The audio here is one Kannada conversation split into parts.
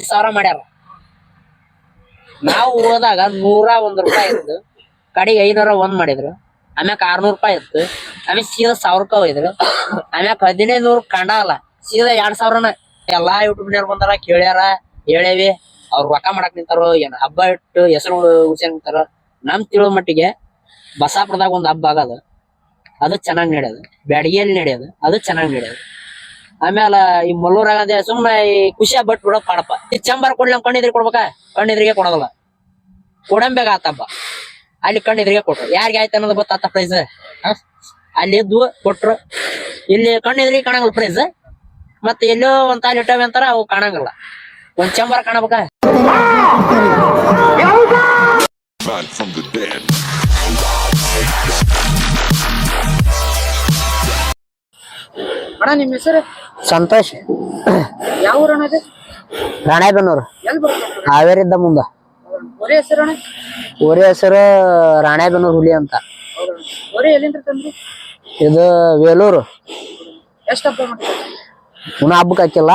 ಸಾವಿರ ಮಾಡ್ಯಾರ. ನಾವು ಹೋದಾಗ ನೂರ ಒಂದ್ ರೂಪಾಯಿ ಇತ್ತು. ಕಡೆಗೆ ಐನೂರ ಒಂದ್ ಮಾಡಿದ್ರು. ಆಮ್ಯಾಕ ಆರ್ನೂರ್ ರೂಪಾಯಿ ಇತ್ತು. ಆಮೇಲೆ ಸೀದಾ ಸಾವಿರ ರೂಪಾಯಿ ಹೋಯ್ದ್ರು ಆಮ್ಯಾಕ ಹದಿನೈದು ನೂರು ಕಂಡಲ್ಲ ಸೀದಾ ಎರಡ್ ಸಾವಿರನ ಎಲ್ಲಾ ಯೂಟ್ಯೂಬ್ನ್ಯಾರ ಬಂದಾರ, ಕೇಳ್ಯಾರ, ಹೇಳೇವಿ. ಅವ್ರ ರೊಕ್ಕ ಮಾಡಕ್ ನಿಂತಾರೋ ಏನ್ ಹಬ್ಬ ಇಟ್ಟು ಹೆಸರು ಉಳ್ಸ್ಯಾಕ್ ನಿಂತಾರ ನಮ್ ತಿಳೋ ಮಟ್ಟಿಗೆ ಬಸಾಪುರದಾಗ ಒಂದ್ ಹಬ್ಬ ಆಗದ. ಅದು ಚೆನ್ನಾಗ್ ನಡೆಯೋದು. ಬ್ಯಾಡಗಿಯಲ್ಲಿ ನಡೆಯೋದು. ಅದು ಚೆನ್ನಾಗ್ ನಡೆಯೋದು. ಆಮೇಲೆ ಈ ಮಲ್ಲೂರಾಗ ಅದೇ ಸುಮ್ಮನೆ ಈ ಖುಷಿ ಬಟ್ ಬಿಡೋದ್ ಪಾಡಪ್ಪ. ಈ ಚಂಬರ್ ಕೊಡ್ಲಿ ನಮ್ ಕಣ್ಣಿದ್ರಿಗೆ ಕೊಡ್ಬೇಕಾ? ಕಣ್ಣಿದ್ರಿಗೆ ಕೊಡೋದಲ್ಲ. ಕೊಡಂಬೇಕ ಆತಪ್ಪ ಅಲ್ಲಿ ಕಣ್ಣಿದ್ರಿಗೆ ಕೊಟ್ರು. ಯಾರಿಗೆ ಆಯ್ತು ಅನ್ನೋದು ಗೊತ್ತಾತ ಪ್ರೈಸ್ ಅಲ್ಲಿ ಇದ್ವು ಕೊಟ್ರು. ಇಲ್ಲಿ ಕಣ್ಣಿದ್ರಿಗೆ ಕಾಣಂಗಿಲ್ಲ ಪ್ರೈಸ್ ಮತ್ತೆ ಎಲ್ಲೋ ಒಂದ್ ತಾಲಿ ಇಟ್ಟವೆ ಅಂತಾರ ಅವು ಕಾಣಂಗಿಲ್ಲ. ಒಂದ್ ಚಂಬರ್ ಕಾಣಬೇಕಾ? Back from the dead. ಅಣ್ಣ ನಿಮ್ಮ ಹೆಸರು? ಸಂತೋಷ್. ಯಾವ ಇದು ರಾಣೆಬೆನ್ನೂರು. ಎಲ್ಲಿ ಬರ್ತದೆ? ಹಾವೇರಿದ್ದ ಮುಂದ. ಒರೆ ಊರಿ ಹೆಸರು ರಾಣೆಬೆನ್ನೂರು ಹುಲಿ ಅಂತ. ಹೌದಣ್ಣ ಒರೆ ಎಲ್ಲಿಂದ ತಂದ್ರಿ ಇದು ವೇಲೂರು. ಎಷ್ಟು ಹಬ್ಬ ಮಾಡ್ತೀರಿ? ಇನ್ನ ಹಬ್ಬಕ್ಕೆ ಹಾಕಿಲ್ಲ.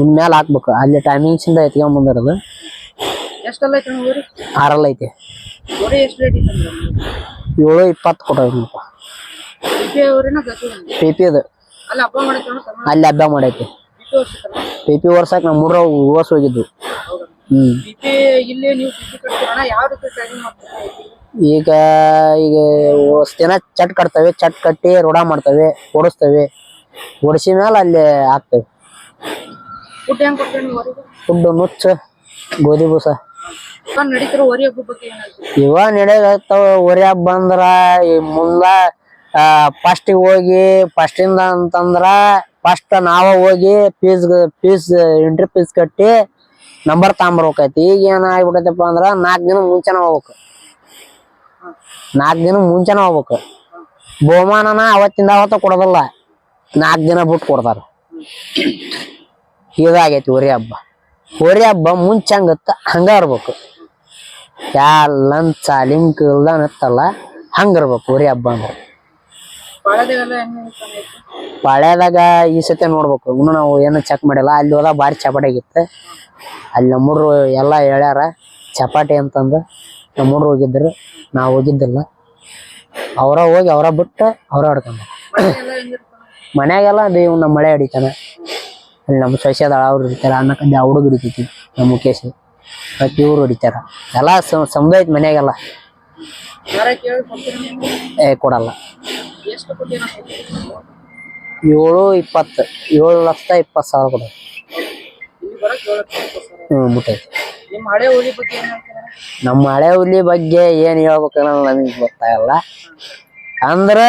ಇನ್ ಮೇಲೆ ಹಾಕ್ಬೇಕು. ಅಲ್ಲಿ ಟೈಮಿಂಗ್ಸ್ ಇಂದ ಎತ್ಕೊಂಡ್ ಬಂದಿರೋದು. ಎಷ್ಟಲ್ಲ ಐತೆ ಅಣ್ಣ ಊರಿ? ಆರಲ್ಲ ಐತಿ. ಒರೆ ಎಷ್ಟು ರೇಟ್ ಐತೆ ಏಳು ಇಪ್ಪತ್ತು ಊರಿನ ಗತಿ ಪಿ ಪಿ ಅದು ಅಲ್ಲಿ ಹಬ್ಬ ಮಾಡೈತೆ ವರ್ಷ ಪಿ ಪಿ ವರ್ಷಕ್ಕೆ ನಮ್ಮ ಮೂರ ಓಸ್ ಹೋಗಿದ್ವಿ ಹ್ಮ್. ಈಗ ಈಗ ದಿನ ಚಟ್ ಕಟ್ತವೆ ಚಟ್ ಕಟ್ಟಿ ರೋಡ ಮಾಡ್ತವೆ ಓಡಿಸ್ತವೆ. ಓಡಿಸಿ ಮೇಲೆ ಅಲ್ಲಿ ಹಾಕ್ತೇವೆ. ಫುಡ್ ನುಚ್ಚ ಗೋಧಿ ಬೂಸ. ಇವಾಗ ನಡೆಯತ್ತಾವ ಊರಿ ಹಬ್ಬ ಅಂದ್ರ ಈ ಮುಂದ ಫಸ್ಟ್ ಹೋಗಿ ಫಸ್ಟ್ ಇಂದ ಅಂತಂದ್ರ ಫಸ್ಟ್ ನಾವ ಹೋಗಿ ಫೀಸ್ ಫೀಸ್ ಎಂಟ್ರಿ ಫೀಸ್ ಕಟ್ಟಿ ನಂಬರ್ ತಗೊಂಬರ್ಬೇಕೈತಿ ಈಗ ಏನ್ ಆಗ್ಬಿಟ್ಟೈತಪ್ಪ ಅಂದ್ರ ನಾಲ್ಕ್ ದಿನ ಮುಂಚೆನ ಹೋಗ್ಬೇಕು. ನಾಲ್ಕು ದಿನ ಮುಂಚೆನ ಹೋಗ್ಬೇಕು. ಬಹುಮಾನನ ಅವತ್ತಿಂದ ಅವತ್ತ ಕೊಡೋದಿಲ್ಲ. ನಾಲ್ಕ್ ದಿನ ಬಿಟ್ಟು ಕೊಡ್ತಾರ. ಇದಾಗೈತಿ ಹೊರಿ ಹಬ್ಬ. ಹೊರಿ ಹಬ್ಬ ಮುಂಚೆ ಹಂಗತ್ತ ಹಂಗ ಇರ್ಬೇಕು. ಯಾ, ಲಂಚ, ಲಿಂಕ್ ಇಲ್ದಾನ ಇತ್ತಲ್ಲ ಹಂಗಿರ್ಬೇಕು ಹೊರಿ ಹಬ್ಬ ಅಂದ್ರೆ. ಪಾಳ್ಯದಾಗ ಈ ಸತಿ ನೋಡ್ಬೇಕು. ಇನ್ನು ನಾವು ಏನು ಚೆಕ್ ಮಾಡಿಲ್ಲ. ಅಲ್ಲಿ ಹೋದಾಗ ಭಾರಿ ಚಪಾಟಿ ಆಗಿತ್ತು. ಅಲ್ಲಿ ನಮ್ಮೂರು ಎಲ್ಲ ಹೇಳ್ಯಾರ ಚಪಾಟಿ ಅಂತಂದು. ನಮ್ಮೂರು ಹೋಗಿದ್ರು. ನಾವು ಹೋಗಿದ್ದಿಲ್ಲ. ಅವರ ಹೋಗಿ ಅವರ ಬಿಟ್ಟು ಅವರ ಹೊಡ್ಕೊಂಡ ಮನೆಯಾಗೆಲ್ಲ ದೇವ್ ನಮ್ಮ ಮಳೆ ಹಿಡಿತಾನೆ. ಅಲ್ಲಿ ನಮ್ಮ ಸೊಸ್ಯದ ಅವ್ರು ಹಿಡಿತಾರ ಅನ್ನಕ್ಕಂದ ಆ ಹುಡುಗ ಹಿಡಿತೈತಿ ನಮ್ಮ ಮುಖೇಶ್. ಮತ್ತು ಇವರು ಹೊಡಿತಾರ. ಎಲ್ಲ ಸಮುದಾಯ ಮನೆಯಾಗೆಲ್ಲ ಏ ಕೊಡಲ್ಲ. ಎಷ್ಟು ಏಳು ಇಪ್ಪತ್ತು ಏಳು ಲಕ್ಷ ಇಪ್ಪತ್ತು ಸಾವಿರ ಕೊಡ. ಇಲ್ಲಿ ಬರಕ್ ಏಳು ಲಕ್ಷ ಸರ್ ಹ್ಞೂ ಮುಟ್ಟೈತಿ. ನಿಮ್ಮ ಹಳೆ ಹುಲಿ ಬಗ್ಗೆ ಏನ್ ಹೇಳ್ತೀರಾ? ನಮ್ಮ ಹಳೆ ಹುಲಿ ಬಗ್ಗೆ ಏನು ಹೇಳ್ಬೇಕು ಅನ್ನೋದು ನನಗೆ ಗೊತ್ತಾಗಲ್ಲ ಅಂದ್ರೆ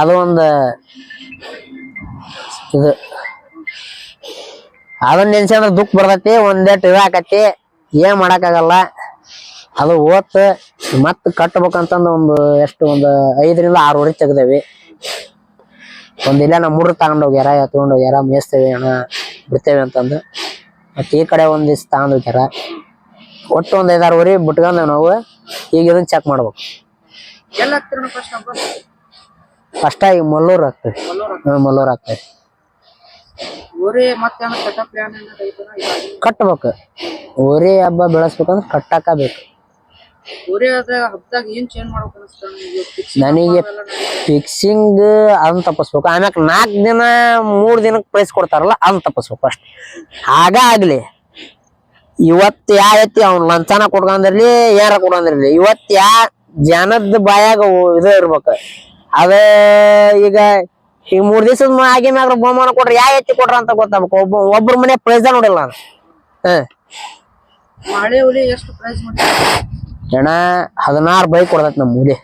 ಅದು ಒಂದು ಇದು ಅದನ್ನ ನೆನ್ಸ್ಕೊಂಡ್ರೆ ದುಃಖ ಬರ್ತೈತಿ ಒಂದೇಟ್ ಇದಾಕತಿ ಏನ್ ಮಾಡಕ್ಕಾಗಲ್ಲ. ಅದು ಓತ್ ಮತ್ತೆ ಕಟ್ಬೇಕಂತಂದು ಒಂದು ಎಷ್ಟು ಒಂದು ಐದರಿಂದ ಆರು ವರ್ಷ ತೆಗ್ದೇವಿ. ಒಂದ್ ಇಲ್ಲ ನಮ್ಮ ಹೋಗ್ಯಾರ ಎತ್ಕೊಂಡ್ ಹೋಗ್ಯಾರ ಮೇಯಿಸ್ತೇವೆ ಅಣ್ಣ ಬಿಡ್ತೇವೆ ಅಂತಂದು. ಮತ್ತೆ ಈ ಕಡೆ ಒಂದ್ ದಿವ್ಸ ತಗೊಂಡ್ ಹೋಗ್ಯಾರ ಒಟ್ಟು ಒಂದ್ ಐದಾರು ವರಿ ಬಿಟ್ಕೊಂಡ ನಾವು ಈಗ ಇದನ್ನ ಚೆಕ್ ಮಾಡ್ಬೇಕು. ಫಸ್ಟ್ ಈಗ ಮಲ್ಲೂರ್ ಆಗ್ತೇವೆ ಮಲ್ಲೂರು ಹ್ಮ್, ಮಲ್ಲೂರ್ ಆಗ್ತದೆ ಊರೇ ಮತ್ತೆ ಏನೋ ಕಟ್ಟ ಪ್ಲಾನ್ ಏನಾರ ಐತನ ಇವಾಗ ಕಟ್ಬೇಕು. ಊರಿ ಹಬ್ಬ ಬೆಳೆಸ್ಬೇಕಂದ್ರೆ ಕಟ್ಟಾಕ ಬೇಕು. ನನಗೆ ಫಿಕ್ಸಿಂಗ್ ಅದನ್ನ ತಪ್ಪಿಸ್ಬೇಕು. ಆಮ್ಯಾಕ ನಾಲ್ಕ್ ದಿನ ಮೂರ್ ದಿನಕ್ಕೆ ಪ್ರೈಸ್ ಕೊಡ್ತಾರಲ್ಲ ಅದನ್ನ ತಪ್ಪಿಸ್ಬೇಕು ಅಷ್ಟ. ಆಗ ಆಗ್ಲಿ ಇವತ್ತು ಯಾವ ಎತ್ತಿ ಅವ್ನ ಲಂಚನ ಕೊಡ್ಕೊಂಡಿರ್ಲಿ ಏನಾರ ಕೊಡ್ಕೊಂಡಿರ್ಲಿ ಇವತ್ತು ಯಾ ಜನದ ಬಾಯಾಗ ಇದು ಇರ್ಬೇಕು. ಅದ ಈಗ ಈಗ ಮೂರ್ ದಿವಸದ ಆಗಿ ಮ್ಯಾಗ ಬಹುಮಾನ ಕೊಡ್ರಿ ಯಾವ ಎತ್ತಿ ಕೊಟ್ರ ಅಂತ ಗೊತ್ತಾಗ್ಬೇಕು. ಒಬ್ಬ ಒಬ್ರ ಮನೆ ಪ್ರೈಸ ನೋಡಿಲ್ಲ ನಾನು. ಹ್ಮ್ ಜನ ಹದಿನಾರು ಬೈಕ್ ಕೊಡ್ತೈತಿ ನಮ್ಮ ಮೂಲೆ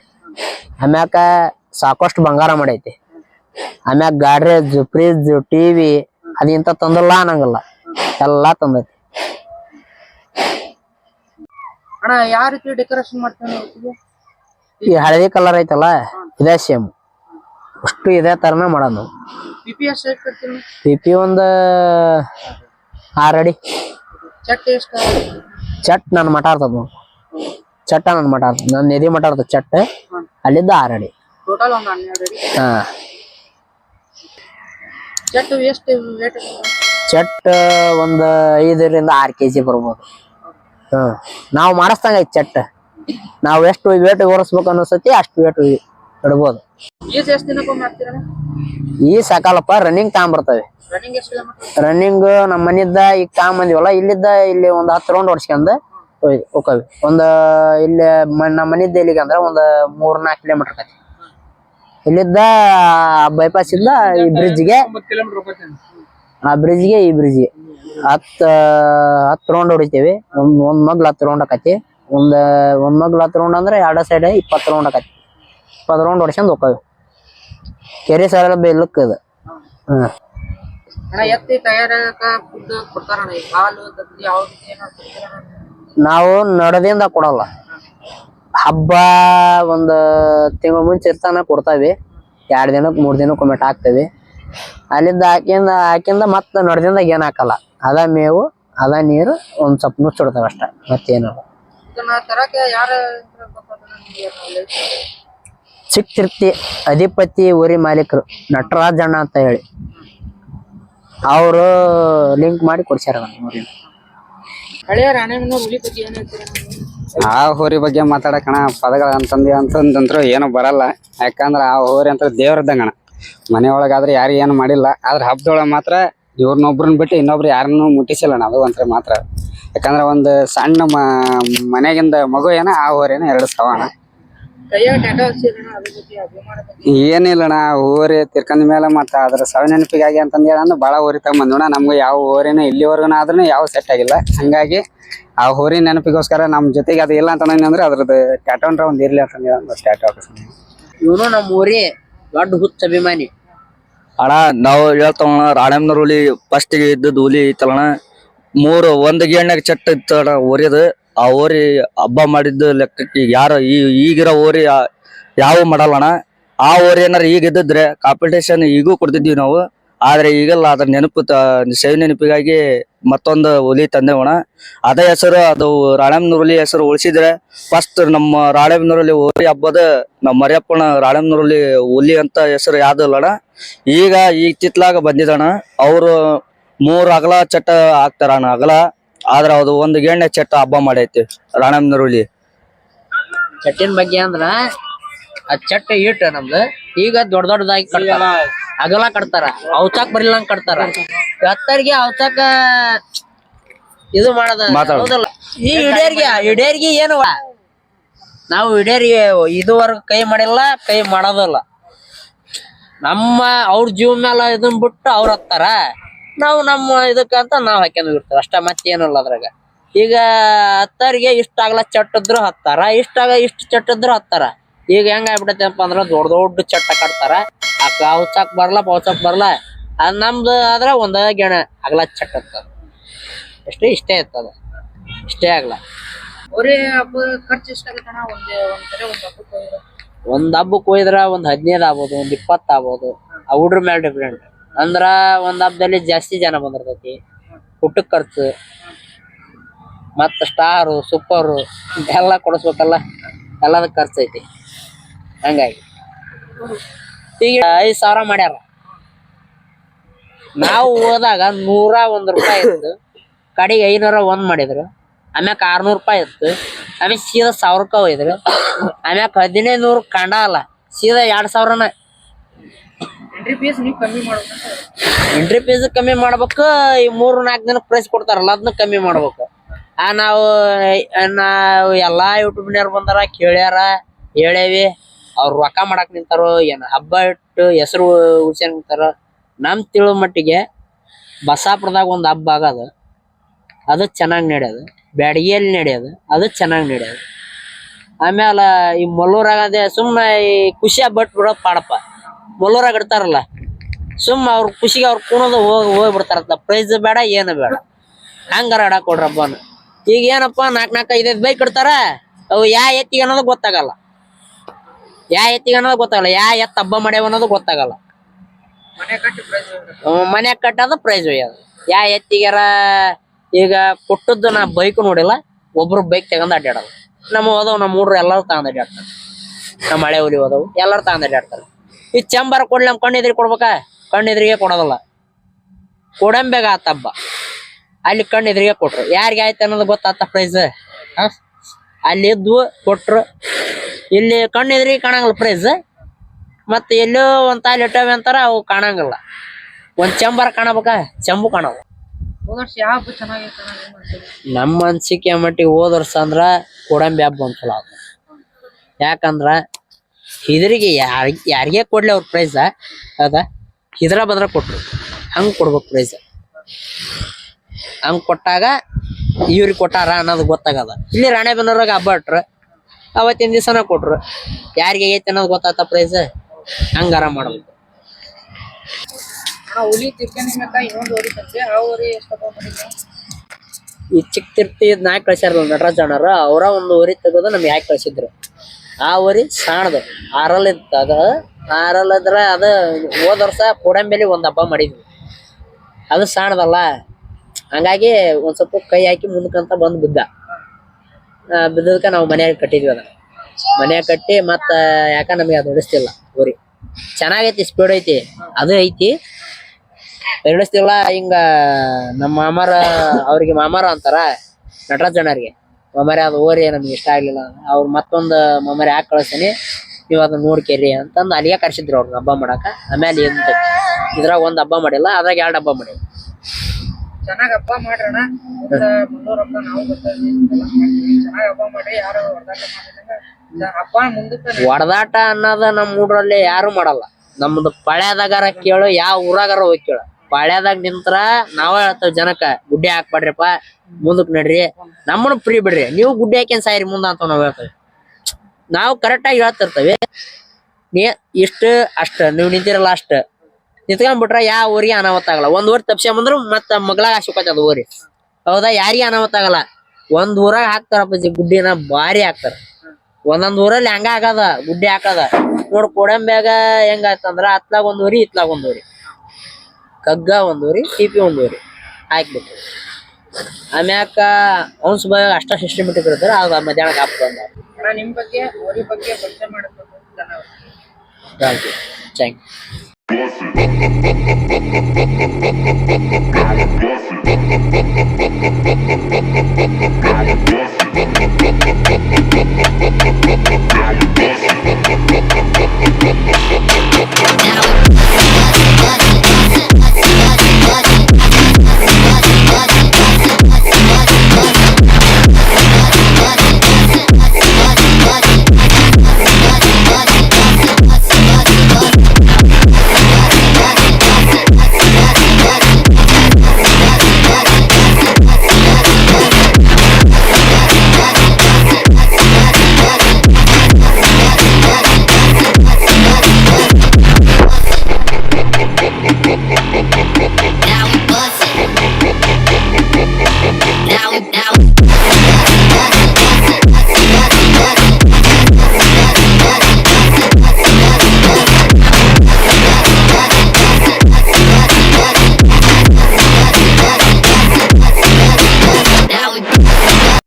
ಆಮ್ಯಾಕ ಸಾಕಷ್ಟು ಬಂಗಾರ ಮಾಡೈತಿ. ಆಮ್ಯಾಕ ಗಾಡ್ರೇಜ್ ಫ್ರಿಜ್ ಟಿವಿ ಅದಿಂತ ತಂದಲ್ಲ ಅನ್ನಂಗಿಲ್ಲ. ಎಲ್ಲ ತಂದೈತಿ. ಅಣ್ಣ ಯಾವ ರೀತಿ ಡೆಕೋರೇಷನ್ ಮಾಡ್ತಾನೆ ಈ ಹಳದಿ ಕಲರ್ ಐತಲ್ಲ ಇದೇ ಸೇಮ್ ಅಷ್ಟು ಇದೇ ತರನ ಮಾಡೋದ್ ನಾವು. ಪಿ ಪಿ ಎಸ್ ಎಷ್ಟು ಪಿ ಪಿ ಒಂದ್ ಆರ್ ಅಡಿ. ಚಟ್ ಎಷ್ಟು? ಚಟ್ ನನ್ನ ಮಠ ಇರ್ತದ ನೋಡು. ಚಟ್ಟ ನನ್ನ ಮಠ ಇರ್ತದ ನನ್ನ ಎದೆ ಮಠ ಇರ್ತದ ಚಟ್ಟ. ಅಲ್ಲಿದ್ದ ಆರ್ ಅಡಿ ಟೋಟಲ್ ಒಂದು ಹನ್ನೆರಡು ಅಡಿ. ಹಾ. ಚಟ್ ಎಷ್ಟು ವೇಟ್ ಚಟ್ ಒಂದ್ ಐದರಿಂದ ಆರ್ ಕೆಜಿ ಬರ್ಬೋದು. ಹಾ. ನಾವು ಮಾಡಿಸ್ದಂಗ ಐತಿ ಚಟ್ ನಾವ್ ಎಷ್ಟು ವೇಟ್ ಓಡಿಸ್ಬೇಕು ಅನಿಸ್ತತಿ ಅಷ್ಟು ವೇಟ್ ಇಡ್ಬೋದು. ಈಜ್ ಎಷ್ಟ್ ದಿನಕ್ಕೊಮ್ಮೆ ಹಾಕ್ತೀರಣ್ಣ ಈ ಸಕಾಲಪ್ಪ ರನ್ನಿಂಗ್ ತಗೊಂಬರ್ತವೆ ರನ್ನಿಂಗ್ ಎಷ್ಟು ಕಿಲೋಮೀಟರ್? ರನ್ನಿಂಗ್ ನಮ್ಮ ಮನಿದ್ದ ಈಗ ತಗೊಂಬಂದಿವಲ್ಲ ಇಲ್ಲಿದ್ದ ಇಲ್ಲಿ ಒಂದ್ ಹತ್ತು ರೌಂಡ್ ಹೊಡ್ಸ್ಕೊಂಡ್ ಹೋಕವಿ ಒಂದ ಇಲ್ಲಿ ನಮ್ಮ ಮನಿದ್ದ ಇಲ್ಲಿಗೆ ಅಂದ್ರ ಒಂದ್ ಮೂರ್ ನಾಲ್ಕು ಕಿಲೋಮೀಟರ್ ಆಕತಿ ಇಲ್ಲಿದ್ದ ಬೈಪಾಸ್ ಇಂದ ಈ ಬ್ರಿಡ್ಜ್ಗೆ ಆ ಬ್ರಿಡ್ಜ್ಗೆ ಈ ಬ್ರಿಡ್ಜ್ಗೆ ಹತ್ತ ಹತ್ತು ರೌಂಡ್ ಹೊಡಿತೀವಿ. ಒಂದ್ ಒಂದ್ ಮಗ್ಲ ಹತ್ತು ರೌಂಡ್ ಆಕತಿ ಒಂದ್ ಒಂದ್ ಮಗ್ಲ ಹತ್ತು ರೌಂಡ್ ಅಂದ್ರೆ ಎರಡ ಸೈಡ್ ಇಪ್ಪತ್ತು ರೌಂಡ್ ಆಕತಿ ಇಪ್ಪತ್ತು ರೌಂಡ್ ಹೊಡ್ಸ್ಕೊಂಡ್ ಹೋಕವಿ ಕೆರೆ ಸೌಲಭ್ಯ ಬೆಲ್ಲಕ್ ಇದು ಹ್ಮ್ ಅಣ್ಣ ಎತ್ತಿ ಫುಡ್ ಕೊಡ್ತಾರಣ್ಣ. ಹಾಲು ಕೊಡ್ತಾರಣ್ಣ? ನಾವು ನಡದಿಂದ ಕೊಡಲ್ಲ. ಹಬ್ಬ ಒಂದು ತಿಂಗಳ ಮುಂಚೆ ಇರ್ತಾನ ಕೊಡ್ತಾವಿ. ಎರಡು ದಿನಕ್ಕೆ ಮೂರು ದಿನಕ್ಕೆ ಒಮ್ಮೆ ಹಾಕ್ತೇವೆ. ಅಲ್ಲಿಂದ ಹಾಕಿಂದ ಹಾಕಿಂದ ಮತ್ತೆ ನಡ್ದಿಂದ ಏನು ಹಾಕಲ್ಲ. ಅದ ಮೇವು ಅದ ನೀರು ಒಂದು ಸ್ವಲ್ಪ ಮುಚ್ಚಿಡ್ತಾವೆ ಅಷ್ಟೆ ಮತ್ತೇನು ಚಿಕ್ಕ ತಿರ್ತಿ ಅಧಿಪತಿ ಊರಿ ಮಾಲೀಕರು ನಟರಾಜಣ್ಣ ಅಂತ ಹೇಳಿ. ಅವರು ಲಿಂಕ್ ಮಾಡಿ ಕೊಡ್ಸ್ಯಾರ ನಮ್ಮ ಊರಿನ. ಹಳೆಯ ಆ ಹೋರಿ ಬಗ್ಗೆ ಮಾತಾಡಕಣ ಪದಗಳ ಅಂತಂದಿ ಅಂತಂದಂತ್ರು ಏನು ಬರಲ್ಲ. ಯಾಕಂದ್ರ ಆ ಹೋರಿ ಅಂತ ದೇವ್ರದಂಗಣ ಮನೆ ಒಳಗಾದ್ರೆ ಯಾರು ಏನು ಮಾಡಿಲ್ಲ. ಆದ್ರೆ ಹಬ್ಬದೊಳಗೆ ಮಾತ್ರ ಇವ್ರನ್ನೊಬ್ರನ್ನ ಬಿಟ್ಟು ಇನ್ನೊಬ್ರು ಯಾರನ್ನೂ ಮುಟ್ಟಿಸಿಲ್ಲ ನಾವು ಅಂತ ಮಾತ್ರ. ಯಾಕಂದ್ರ ಒಂದು ಸಣ್ಣ ಮನೆಗಿಂದ ಮಗು ಏನ, ಆ ಹೋರಿನ ಎರಡು ಸವಾಣ ಏನಿಲ್ಲಣ್ಣ ಊರಿ ತಿರ್ಕಂದ ಮೇಲೆ ಮತ್ತೆ ಅದ್ರ ಸವಿ ನೆನಪಿಗಾಗಿ ಅಂತಂದು ಬಹಳ ಭಾಳ ಹೋರಿ ತಗೊಂಬಂದ್ವಣ ನಮ್ಗೆ ಯಾವ ಊರಿನ ಇಲ್ಲಿವರೆಗೂ ಆದ್ರೂ ಯಾವ ಸೆಟ್ ಆಗಿಲ್ಲ. ಹಂಗಾಗಿ ಆ ಹೋರಿ ನೆನಪಿಗೋಸ್ಕರ ನಮ್ಮ ಜೊತೆಗೆ ಅದು ಇಲ್ಲ ಅಂತಂದ್ರೆ ಅದ್ರದ್ದು ಟ್ಯಾಟೋ ಅಂದ್ರೆ ಒಂದು ಇರ್ಲಿ ಅಂತ ಸ್ಟಾರ್ಟ್ ಟ್ಯಾಟೋ ಹಾಕಿಸ್ತೀನಿ ಇವನು ನಮ್ಮ ಊರಿ ದೊಡ್ಡ ಹುಚ್ಚ ಅಭಿಮಾನಿ. ಅಣ್ಣ ನಾವು ಹೇಳ್ತಾವಣ ರಾಣೆಮ್ನೂರ್ ಹುಲಿ ಫಸ್ಟ್ ಇದ್ದದ್ದು ಹುಲಿ ಐತಲ್ಲಣ್ಣ ಮೂರು ಒಂದು ಗೇಣ್ಯಾಗ ಚಟ್ ಇತ್ತು ಅಣ್ಣ ಓರಿದು ಆ ಓರಿ ಹಬ್ಬ ಮಾಡಿದ್ದು ಲೆಕ್ಕಕ್ಕೆ ಯಾರು ಈ ಈಗಿರೋ ಓರಿ ಯಾವ ಮಾಡಲ್ಲಣ್ಣ ಆ ಓರಿ ಏನಾರ ಈಗ ಇದ್ದಿದ್ರೆ ಕಾಂಪಿಟೇಷನ್ ಈಗೂ ಕೊಡ್ತಿದ್ವಿ ನಾವು. ಆದ್ರೆ ಈಗಲ್ಲ ಅದ್ರ ನೆನಪು ಸೇವ್ ನೆನಪಿಗಾಗಿ ಮತ್ತೊಂದು ಹುಲಿ ತಂದೇವಣ ಅದೇ ಹೆಸರು, ಅದು ರಾಣೆಮ್ನೂರ್ ಹುಲಿ ಹೆಸರು ಉಳಿಸಿದ್ರೆ ಫಸ್ಟ್ ನಮ್ಮ ರಾಣೆಮ್ನೂರಲ್ಲಿ ಹೋರಿ ಹಬ್ಬದ ನಮ್ಮ ಮರಿಯಪ್ಪನ ರಾಣೆಮ್ನೂರಲ್ಲಿ ಹುಲಿ ಅಂತ ಹೆಸರು ಯಾವ್ದು ಇಲ್ಲಣ್ಣ ಈಗ ಈ ಚಿತ್ಲಾಗ ಬಂದಿದಣ ಅವರು ಮೂರು ಅಗಲ ಚಟ್ಟ ಹಾಕ್ತಾರಣ ಅಗಲ. ಆದ್ರ ಅದು ಒಂದು ಗೆಣ್ಣೆ ಚಟ್ಟ ಹಬ್ಬ ಮಾಡೈತಿ ರಾಣಿ ಚಟ್ಟಿನ ಬಗ್ಗೆ ಅಂದ್ರ ಆ ಚಟ್ಟ ಇಟ್ ನಮ್ದು ಈಗ ದೊಡ್ಡ ದೊಡ್ಡದಾಗಿ ಕಟ್ತಾರ. ಅಗಲ ಕಟ್ತಾರ ಔಚಾಕ್ ಬರಿಲ್ಲ ಕಟ್ತಾರ. ಎತ್ತರಿಗೆ ಔಚಾಕ ಇದು ಮಾಡದ ಮಾತಾಡು. ಹೌದಲ್ಲ? ಈ ಹಿಡಿಯರ್ಗೆ ಹಿಡಿಯರ್ಗೆ ಏನು ನಾವು ಹಿಡಿಯರ್ಗೆ ಇದುವರೆಗೂ ಕೈ ಮಾಡಿಲ್ಲ ಕೈ ಮಾಡೋದಲ್ಲ. ನಮ್ಮ ಅವ್ರ ಜೀವ ಮೇಲೆ ಇದನ್ ಬಿಟ್ಟು ಅವ್ರ ಹತ್ತಾರ. ನಾವು ನಮ್ಮ ಇದಕ್ಕಂತ ನಾವ್ ಹಾಕ್ಯಂಡ್ ಇರ್ತೇವೆ ಅಷ್ಟ ಮತ್ತೇನಿಲ್ಲ ಅದ್ರಾಗ. ಈಗ ಹತ್ತರಿಗೆ ಇಷ್ಟ ಆಗಲ ಚಟ್ಟಿದ್ರು ಹತ್ತಾರ ಇಷ್ಟಾಗ ಇಷ್ಟ ಚಟ್ಟಿದ್ರು ಹತ್ತಾರ. ಈಗ ಹೆಂಗ ಆಗ್ಬಿಡತ್ತಪ್ಪ ಅಂದ್ರೆ ದೊಡ್ಡ ದೊಡ್ಡ ಚಟ್ಟ ಕಟ್ತಾರ. ಆ ಹುಚ್ಚಾಕ್ ಬರಲ್ಲ ಪೌಚಾಕ್ ಬರಲ್ಲ ಅದ್ ನಮ್ದು ಆದ್ರೆ ಒಂದ ಗೆಣ ಅಗಲ ಚಟ್ ಇರ್ತದ ಅಷ್ಟೇ ಇಷ್ಟೇ ಇರ್ತದ. ಇಷ್ಟೇ ಆಗ್ಲ ಅವರೇ ಹಬ್ಬ ಖರ್ಚು ಎಷ್ಟಾಗತ್ತಣ್ಣ ಒಂದೇ ಒಂದ್ ಕಡೆ ಒಂದ್ ಹಬ್ಬಕ್ಕೆ ಒಂದ್ ಹೋಯ್ದ್ರ ಒಂದ್ ಹದಿನೈದು ಆಗ್ಬೋದು ಒಂದ್ ಇಪ್ಪತ್ತು ಆಗ್ಬೋದು. ಆ ಹುಡ್ರ ಮೇಲೆ ಡಿಫ್ರೆಂಟ್ ಅಂದ್ರ ಒಂದ್ ಹಬ್ಬದಲ್ಲಿ ಜಾಸ್ತಿ ಜನ ಬಂದಿರ್ತೈತಿ. ಊಟಕ್ ಖರ್ಚು, ಮತ್ತ ಸ್ಟಾರು ಸೂಪರು ಎಲ್ಲ ಕೊಡಿಸ್ಬೇಕಲ್ಲ, ಎಲ್ಲದ ಖರ್ಚು ಐತಿ ಹಂಗಾಗಿ. ಈಗ ಐದ್ ಸಾವಿರ ಮಾಡ್ಯಾರ. ನಾವು ಹೋದಾಗ ನೂರ ಒಂದ್ ರೂಪಾಯಿ ಇತ್ತು. ಕಡೆಗೆ ಐನೂರ ಒಂದ್ ಮಾಡಿದ್ರು. ಆಮ್ಯಾಕ ಆರ್ನೂರ್ ರೂಪಾಯಿ ಇತ್ತು. ಆಮೇಲೆ ಸೀದಾ ಸಾವಿರಕ್ಕ ಹೋಯ್ದ್ರು. ಆಮ್ಯಾಕ ಹದಿನೈದು ನೂರು ಕಂಡ ಅಲ್ಲ. ಸೀದಾ ಎರಡ್ ಸಾವಿರನ ಎಂಟ್ರಿ ಫೀಸ್ ನೀವು ಕಮ್ಮಿ ಎಂಟ್ರಿ ಫೀಸ್ ಕಮ್ಮಿ ಮಾಡ್ಬೇಕು, ಈ ಮೂರು ನಾಲ್ಕು ದಿನ ಪ್ರೈಸ್ ಕೊಡ್ತಾರಲ್ಲ ಅದನ್ನ ಕಮ್ಮಿ ಮಾಡ್ಬೇಕು. ಆ ನಾವು ನಾವು ಎಲ್ಲಾ ಯೂಟ್ಯೂಬ್ನವ್ರು ಬಂದಾರ, ಕೇಳ್ಯಾರ ಹೇಳೇವಿ ಅವ್ರು ರೊಕ್ಕ ಮಾಡಕ್ ನಿಂತಾರ ಏನ್, ಹಬ್ಬ ಇಟ್ಟು ಹೆಸರು ಉಳ್ಸ್ಯಾನ್ ನಿಂತಾರ, ನಮ್ ತಿಳೋ ಮಟ್ಟಿಗೆ ಬಸಾಪುರದಾಗ ಒಂದ್ ಹಬ್ಬ ಆಗದ. ಅದು ಚೆನ್ನಾಗ್ ನಡೆಯೋದು. ಬ್ಯಾಡಗಿಯಲ್ಲಿ ನಡೆಯೋದು. ಅದು ಚೆನ್ನಾಗ್ ನಡೆಯೋದು. ಆಮೇಲೆ ಈ ಮಲ್ಲೂರಾಗದೆ ಸುಮ್ಮನೆ ಈ ಖುಷಿ ಬಟ್ ಬಿಡೋದು ಪಾಡಪ್ಪ. ಮಲ್ಲೂರಾಗ ಇಡ್ತಾರಲ್ಲ, ಸುಮ್ಮ ಅವ್ರ ಖುಷಿಗೆ ಅವ್ರ ಕುಣದು ಹೋಗಿ ಹೋಗಿ ಬಿಡ್ತಾರತ್ತ ಪ್ರೈಸ್ ಬೇಡ, ಏನು ಬೇಡ. ಹಂಗಾರ ಆಡಕ್ ಕೊಡ್ರಪ್ಪನ ಈಗ ಏನಪ್ಪ ನಾಲ್ಕ್ ನಾಲ್ಕು ಐದೈದು ಬೈಕ್ ಇಡ್ತಾರ, ಅವು ಯಾ ಎತ್ತಿಗೆ ಅನ್ನೋದು ಗೊತ್ತಾಗಲ್ಲ. ಯಾ ಎತ್ತಿಗೆ ಅನ್ನೋದು ಗೊತ್ತಾಗಲ್ಲ, ಯಾ ಎತ್ತ ಹಬ್ಬ ಮಾಡ್ಯಾವ ಅನ್ನೋದು ಗೊತ್ತಾಗಲ್ಲ. ಮನೆ ಕಟ್ಟೋದು ಪ್ರೈಸ್ ಒಯ್ಯೋದು ಯಾ ಎತ್ತಿಗಾರ ಈಗ ಕೊಟ್ಟದ್ದು ನಾ ಬೈಕ್ ನೋಡಿಲ್ಲ, ಒಬ್ರು ಬೈಕ್ ತಗೊಂಡ್ ಅಡ್ಡಾಡೋದು ನಮ್ಮ ಹೋದವು, ನಮ್ಮ ಹುಡ್ರು ಎಲ್ಲರೂ ತಗೊಂಡ್ ಅಡ್ಡಾಡ್ತಾರೆ ನಮ್ಮ ಹಳೆ ಹುಲಿ ಹೋದವು, ಎಲ್ಲರೂ ತಗೊಂಡ್ ಅಡ್ಡಾಡ್ತಾರೆ ಈ ಚಂಬರ್ ಕೊಡ್ಲಿ ನಮ್ ಕಣ್ಣೆದ್ರಿಗೆ ಕೊಡ್ಬೇಕ? ಕಣ್ಣೆದ್ರಿಗೆ ಕೊಡೋದಿಲ್ಲ. ಕೊಡಂಬೆಗ ಆತ ಹಬ್ಬ. ಅಲ್ಲಿ ಕಣ್ಣಿದ್ರಿಗೆ ಕೊಟ್ರು. ಯಾರಿಗೆ ಆಯ್ತು ಅನ್ನೋದು ಗೊತ್ತಾತ ಪ್ರೈಸ್ ಅಲ್ಲಿ ಇದ್ವು ಕೊಟ್ರು. ಇಲ್ಲಿ ಕಣ್ಣಿದ್ರಿಗೆ ಕಾಣಂಗಿಲ್ಲ ಪ್ರೈಸ್ ಮತ್ತೆ ಎಲ್ಲೋ ಒಂದ್ ತಾಲಿ ಇಟ್ಟವೆ ಅಂತಾರ ಅವು ಕಾಣಂಗಿಲ್ಲ. ಒಂದ್ ಚಂಬರ್ ಕಾಣಬೇಕ? ಚಂಬು ಕಾಣವು ನಮ್ಮ ಅನ್ಸಿಕೆ ಮಟ್ಟಿಗೆ ಹೋದ ವರ್ಷ ಅಂದ್ರ ಕೋಡಂಬಿ ಹಬ್ಬ ಒಂದ್ಸಲ ಯಾಕಂದ್ರ ಇದ್ರಿಗೆ ಯಾರ ಯಾರಿಗೆ ಕೊಡ್ಲಿ ಅವ್ರ ಪ್ರೈಸ್ ಅದ? ಇದ್ರ ಬದ್ರ ಕೊಟ್ರು. ಹಂಗ್ ಕೊಡ್ಬೇಕು ಪ್ರೈಸ್ ಹಂಗ್ ಕೊಟ್ಟಾಗ ಇವ್ರಿಗೆ ಕೊಟ್ಟಾರ ಅನ್ನೋದು ಗೊತ್ತಾಗದ. ಇಲ್ಲಿ ರಾಣೆಬೆನ್ನೂರಾಗ ಹಬ್ಬ ಇಟ್ರು ಅವತ್ತಿನ ದಿವಸನ ಕೊಟ್ರು. ಯಾರಿಗೆ ಐತಿ ಅನ್ನೋದು ಗೊತ್ತಾತ ಪ್ರೈಸ್ ಹಂಗಾರ ಮಾಡ್ಬೇಕು. ಈ ಚಿಕ್ಕ ತಿರ್ತಿ ನಾಯ್ಕ ಕಳ್ಸ್ಯಾರ ನಟರಾಜ್ ಅಣ್ಣರು ಅವರ ಒಂದು ಊರಿ ತೆಗೆದು ನಮ್ಗೆ ಯಾಕೆ ಕಳ್ಸಿದ್ರು? ಆ ಊರಿ ಸಾಣದು ಆರಲ್ ಇತ್ತು ಅದ ಆರಲ್ ಇದ್ರ ಅದ ಹೋದ ವರ್ಷ ಕೋಡಂಬೆಲಿ ಒಂದ್ ಹಬ್ಬ ಮಾಡಿದ್ವಿ. ಅದು ಸಾಣದಲ್ಲ. ಹಂಗಾಗಿ ಒಂದ್ ಸ್ವಲ್ಪ ಕೈ ಹಾಕಿ ಮುಂದಕ್ಕಂತ ಬಂದ್ ಬಿದ್ದ. ಬಿದ್ದದಕ್ಕ ನಾವು ಮನ್ಯಾಗ ಕಟ್ಟಿದ್ವಿ ಅದ ಮನ್ಯಾಗ ಕಟ್ಟಿ ಮತ್ತ ಯಾಕ ನಮಗೆ ಅದು ಹೊಡಿಸ್ತಿಲ್ಲ ಊರಿ. ಚೆನ್ನಾಗೈತಿ ಸ್ಪೀಡ್ ಐತಿ, ಅದು ಐತಿ. ಹಿಡಿಸ್ತಿಲ್ಲ ಹಿಂಗ ನಮ್ಮ ಮಾಮಾರ, ಅವ್ರಿಗೆ ಮಾಮಾರ ಅಂತಾರ, ನಟರಾಜ್ ಅಣ್ಣರಿಗೆ. ಮಾಮಾರಿ ಅದು ಓರಿ ನಮ್ಗೆ ಇಷ್ಟ ಆಗ್ಲಿಲ್ಲ. ಅವ್ರ ಮತ್ತೊಂದು ಮೊಮರಿ ಹಾಕಿ ಕಳಿಸ್ತೀನಿ ನೀವು ಅದನ್ನ ನೋಡ್ಕೇರಿ ಅಂತಂದು ಅಲ್ಲಿಗೆ ಕರ್ಸಿದ್ರು ಅವ್ರನ್ನ ಹಬ್ಬ ಮಾಡಾಕ. ಆಮೇಲೆ ಎಂತ ಇದ್ರಾಗ ಒಂದ್ ಹಬ್ಬ ಮಾಡಿಲ್ಲ ಅದ್ರಾಗ ಎರಡು ಹಬ್ಬ ಮಾಡಿ ಚೆನ್ನಾಗಿ ಹಬ್ಬ ಮಾಡ್ರಣ. ಮುಂದ ಮುನ್ನೂರ ಹಬ್ಬ ನಾವು ಬರ್ತೀವಿ ಚೆನ್ನಾಗ್ ಹಬ್ಬ ಮಾಡ್ರಿ ಯಾರು ಹೊಡೆದಾಟ ಮಾಡಿದಂಗ ಹಬ್ಬ ಮುಂದಕ್ಕೆ ಹೊಡೆದಾಟ ಅನ್ನೋದ ನಮ್ಮ ಊರಲ್ಲಿ ಯಾರು ಮಾಡಲ್ಲ. ನಮ್ದು ಪಳ್ಯಾದಾಗಾರ ಕೇಳು ಯಾವ ಊರಾಗಾರ ಹೋಗಿ ಕೇಳು. ಪಾಳ್ಯಾದಾಗ ನಿಂತ್ರ ನಾವ ಹೇಳ್ತೇವ್ ಜನಕ್ಕ, ಗುಡ್ಡೆ ಹಾಕ್ಬೇಡ್ರಿಪ್ಪ, ಮುಂದಕ್ ನಡ್ರಿ. ನಮ್ಮನ್ನು ಫ್ರೀ ಬಿಡ್ರಿ. ನೀವು ಗುಡ್ಡೆ ಹಾಕ್ಯನ್ ಸಾಯ್ರಿ ಮುಂದ ಅಂತ ನಾವ್ ಹೇಳ್ತೇವೆ. ನಾವು ಕರೆಕ್ಟ್ ಆಗಿ ಹೇಳ್ತಿರ್ತೇವೆ. ನೀ ಇಷ್ಟ ಅಷ್ಟ, ನೀವು ನಿಂತಿರಲ್ಲ ಅಷ್ಟ. ನಿಂತ್ಕೊಂಡ್ಬಿಟ್ರ ಯಾವ ಊರಿಗೆ ಅನಾಹುತ ಆಗಲ್ಲ. ಒಂದ್ ಊರ್ ಬಂದ್ರು ಮತ್ತ ಮಗ್ಲಾಗ ಹಾಸ್ಕೊತ ಅದು ಊರಿ ಹೌದಾ? ಯಾರಿಗೆ ಅನಾಹುತ ಆಗಲ್ಲ. ಒಂದ್ ಊರಾಗ ಹಾಕ್ತಾರಪ್ಪ ಗುಡ್ಡಿನ ಭಾರಿ ಹಾಕ್ತಾರ. ಒಂದೊಂದ್ ಊರಲ್ಲಿ ಹಂಗ ಆಗದ? ಗುಡ್ಡೆ ಹಾಕದ. ನೋಡ್ ಕೋಡಂಬ್ಯಾಗ ಹೆಂಗಾಯ್ತಂದ್ರ ಅತ್ಲಾಗ ಒಂದ್ ಊರಿ, ಇತ್ಲಾಗ ಒಂದ್ ಊರಿ. ಕಗ್ಗ ಒಂದೂರಿ ಟಿಪಿ ಒಂದೂರಿ. ಹಾಕ್ಬಿಟ್ಟು. ಆಮ್ಯಾಕ ಔನ್ಸ್ ಬಾಯ್ ಅಷ್ಟ ಸಿಸ್ಟಮೆಟಿಕ್ ಇರ್ತಾರೆ ಆಗ ಮಧ್ಯಾಹ್ನಕ್ಕೆ ಹಾಕ್ತಂದ ನಿಮ್ಮ ಬಗ್ಗೆ ಓರಿ ಬಗ್ಗೆ ಪರಿಚಯ ಮಾಡಬೇಕು thank you. Thank you. así, así.